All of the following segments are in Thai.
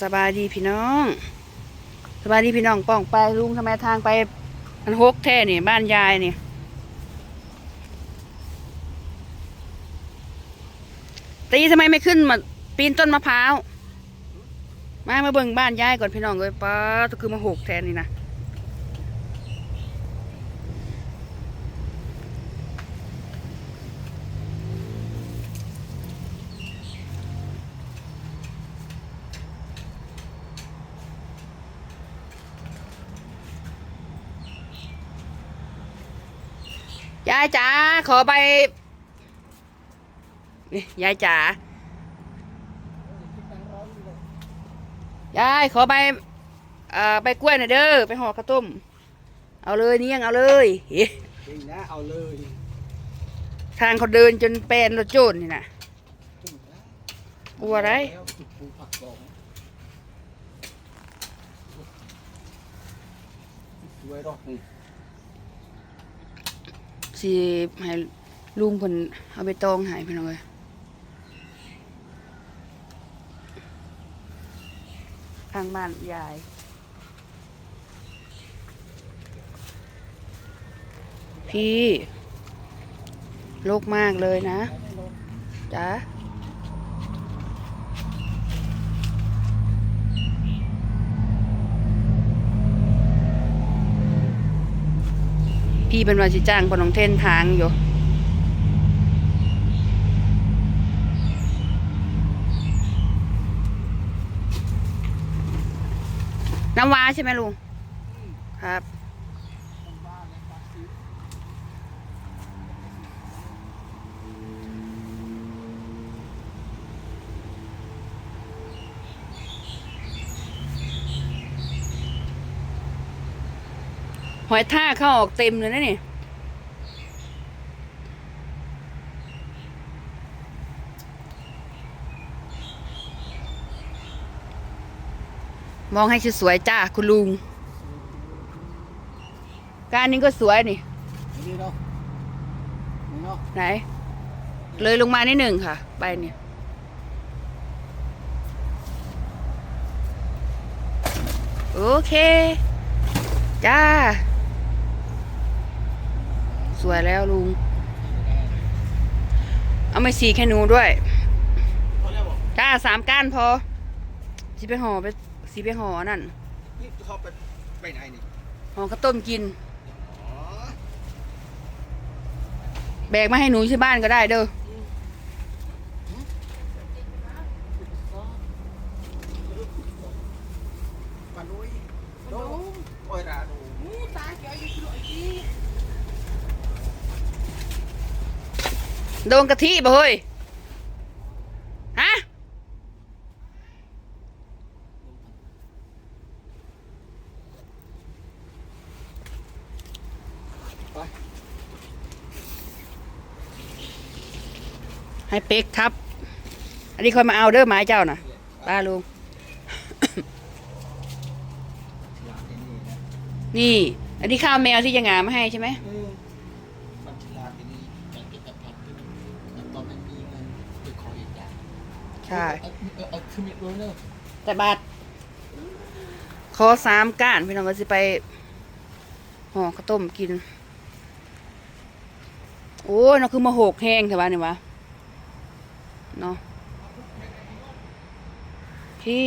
สบายดีพี่น้อง สบายดีพี่น้องป้องไปลุงทำไมทางไป มันหกแท่นี่ บ้านยายนี่ตีทำไมไม่ขึ้นมาปีนต้นมะพร้าว มามาเบิ่งบ้านยายก่อนพี่น้องเลยป้าตะคือมาหกแทนนี่นะ ยายจ๋าขอไปนี่ยายจ๋ายายขอใบเอ่อใบกล้วยหน่อยเด้อไปห่อข้าวต้ม เอาเลยนี่ยังเอาเลยเฮ้จริงนะเอาเลย ทางเขาเดินจนแปลนรถโจรนี่นะกลัวอะไรแล้วจุดปูผักกองสวยดอกนี่ สิให้ลุงเพิ่นเอาไปตองหายพี่น้องเลยทางบ้านยายพี่โลกมากเลยนะจ้า พี่เป็นว่าสิจ้างคนของเทนทางอยู่น้ำว้าใช่ไหมลุงครับ หอยท่ากเข้าออกเต็มเลยนะนี่มองให้สวยๆจ้าคุณลุง การนี้ก็สวยนี่นี่เนาะนี่เนาะไหน เลยลงมานิดหนึ่งค่ะ ไปเนี่ยโอเค จ้า สวยแล้วลุง เอาไม่สีแค่หนูด้วยพอแล้วบอกจ้าสามก้านพอสีไปห่อไปสีไปห่อนั่นนี่เขาไปไปไหนนี่ห่อข้าวต้มกินแบกมาให้หนูที่บ้านก็ได้เด้อ ปานุยโดมโอ้ยราดู โดนกะทิบ่เฮ้ย ฮะไปให้เป๊กทับ อันนี้คอยมาเอาเด้อหมายเจ้าน่ะป้าลุงหลานที่นี่นะนี่ อันนี้ข้าวแมวที่จะงามาให้ใช่ไหมเอ ใช่ เอาเอาเอาคือมีด้วยเนอะแต่บาทขอสามก้านพี่น้องก็สิไปห่อข้าวต้มกิน โอ้ยเนาะคือมาโหกแห้งใช่ปะเนี่ยวะเนาะพี่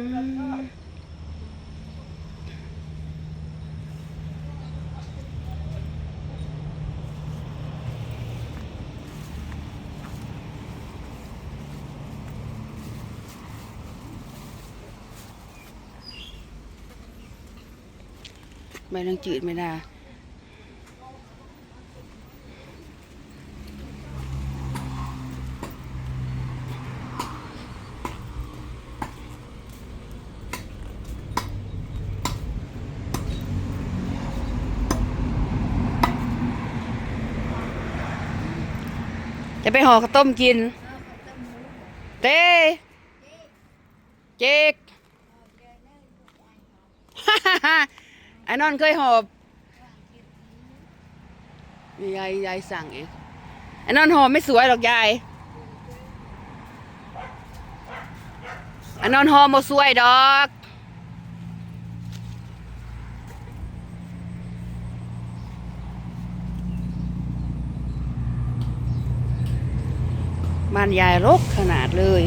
ใบนังจืดไม่ได้ จะไปห่อข้าวต้มกิน เต้เจ๊กไอ้นอนเคยหอบยายยายสั่งเองไอ้นอนหอบไม่สวยหรอกยายไอ้นอนหอบบ่สวยดอก บ้านยายรกขนาดเลย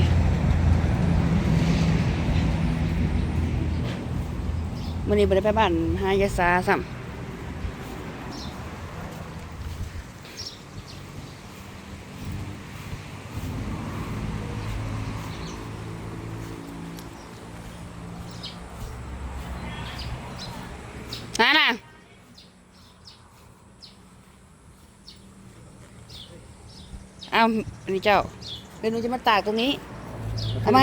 วันนี้ได้ไปบ้านหายายาซ้ำนั่นน่ะเอาอันนี้เจ้า ดี๋ยวหนูจะมาตากตรงนี้ทำไม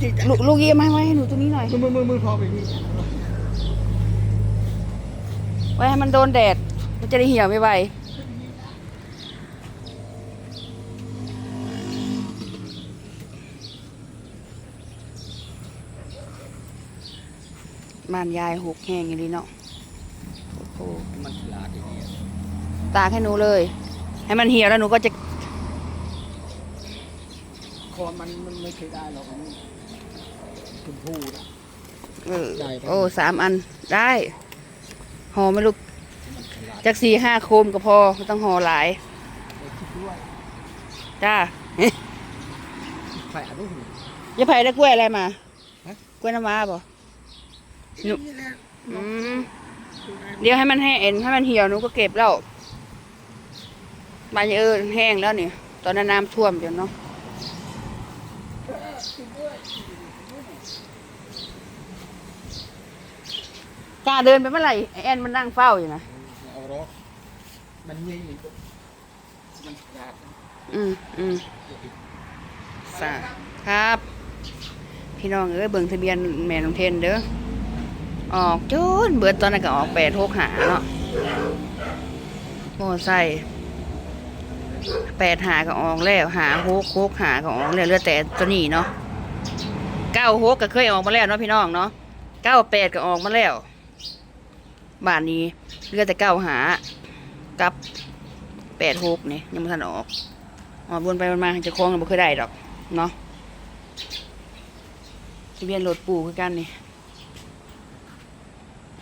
จริงลูกลูกเยี่ยมไหมไว้ให้หนูตรงนี้หน่อยมือมือมือมือพอไปนี่ไว้ให้มันโดนแดด มันจะได้เหี่ยวไวๆบ้านยายหกแห้งอย่างนี้เนาะโอ้โหมันฉลาดอย่างนี้ตากให้หนูเลย ให้มันเหี่ยวแล้วหนูก็จะ คอมันมันไม่เคยได้หรอกมันชมพูนะเออได้ครับ โอ้สามอันได้ห่อไหม่ลูกมันฉลาดจากสี่ห้าโคมก็พอไม่ต้องห่อหลาย ไปคิดด้วยจ้าใส่อนุหูยายไผ่ได้กล้วยอะไรมาฮะ กล้วยน้ำว้าบ่ หนู นี่แหละอืมเดี๋ยวให้มันแห้งให้มันเหี่ยวหนูก็เก็บแล้วบานเออแห้งแล้วนี่ ตอนนั้นน้ำท่วมเดี๋ยวเนาะ กล้าเดินไปเมื่อไหร่ไอ้แอนมันนั่งเฝ้าอยู่นะ เอารถมันเงี้ยอยู่มันฉลาดนะอืมอืมสาครับ พี่น้องเอ้ยเบิ่งทะเบียนแม่น้องเทนเด้อ ออกจนเบิดตอนนั้นก็ออกแปดหกหาเนาะโม่ใส่แปดหาก็ออกแล้วหาหกหกหาก็ออกแล้วเหลือแต่ตัวนี้เนาะเก้าหกก็เคยออกมาแล้วเนาะพี่น้องเนาะเก้าแปดก็ออกมาแล้ว บ้านนี้เลือแต่เก้าหากับแปดหกนี่ยังไม่ทันออกออกวนไปวนมาจะคล้องกันบ่เคยได้ดอกเนาะทะเบียนรถปู่คือกันนี่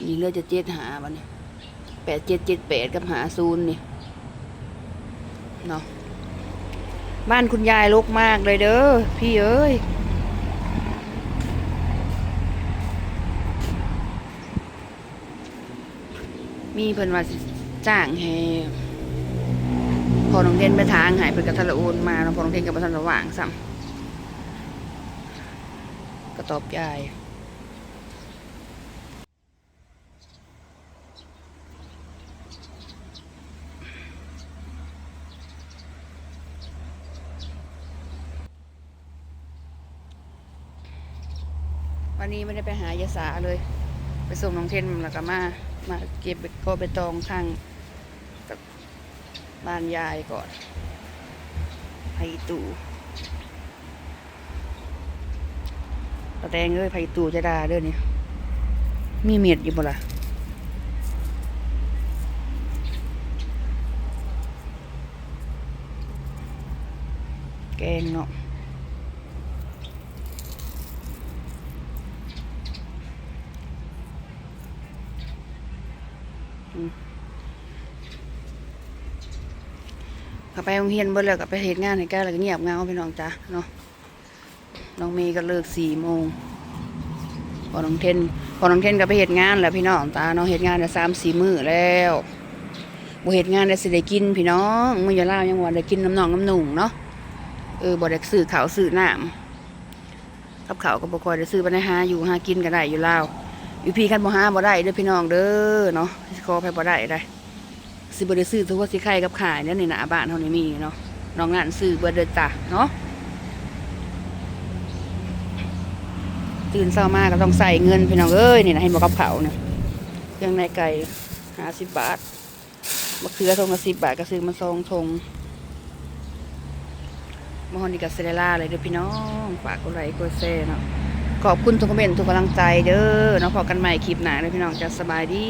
นี่เลือจะเจ็ดหาบันนี้แปดเจ็ดเจ็ดแปดกับหาศูนย์นี่เนาะบ้านคุณยายรกมากเลยเด้อพี่เอ้ย มีเพิ่นว่าจ้างให้พอน้องเทนไปทางหายเพิ่นกับทะละโอนมาแล้วพอน้องเทนกับประทันระหว่างซ้ำก็ตอบยายวันนี้ไม่ได้ไปหายาสาเลย ไปส่งน้องเทนแล้วก็มามาเก็บโคไปตองข้างกับบ้านยายก่อนไผ่ตู่ตะแตงเอ้ยไผ่ตู่จะดาเด้อนี่มีเมียดอยู่บ่ล่ะแกงเนาะ ก็ไปโรงเรียนเบิดแล้วก็ไปเฮ็ดงานให้แกแล้วก็เงียบเงาพี่น้องจ้ะเนาะน้องเมย์ก็เลิกสี่โมงพอน้องเทนพอน้องเทนก็ไปเฮ็ดงานแล้วพี่น้องตาเนาะเฮ็ดงานได้สามสี่มื้อแล้วบ่เฮ็ดงานได้สิได้กินพี่น้องมื้อย่าล่ายังว่าได้กินน้ำนองน้ำหนุ่งเนาะเออบ่ได้ซื้อข้าวซื้อน้ำกับข้าวก็บ่ค่อยได้ซื้อไปได้หาอยู่หากินก็ได้อยู่ลาวอยู่พี่คันบ่หาบ่ได้เด้อพี่น้องเด้อเนาะขอไปบ่ได้ได้ สิบได้ซื้อทุกว่าสิไข่กับขายเนี่ยในหน้าบ้านเท่านี้มีเนาะน้องนั่นซื้อเบอร์เดอจ้ะเนาะตื่นเช้ามากก็ต้องใส่เงินพี่น้องเอ้ยนี่นะให้บอกกับเขาเนี่ยเครื่องในไก่หาสิบบาทมะเขือทงละสิบบาทก็ซื้อมาซองทงมอฮอนนี่กับเซเรล่าเลยเด้อพี่น้องฝากกดไลค์กดแชร์เนาะขอบคุณทุกคอมเมนต์ทุกกำลังใจเด้อเนาะพอกันใหม่คลิปหน้าเลยพี่น้องจะสบายดี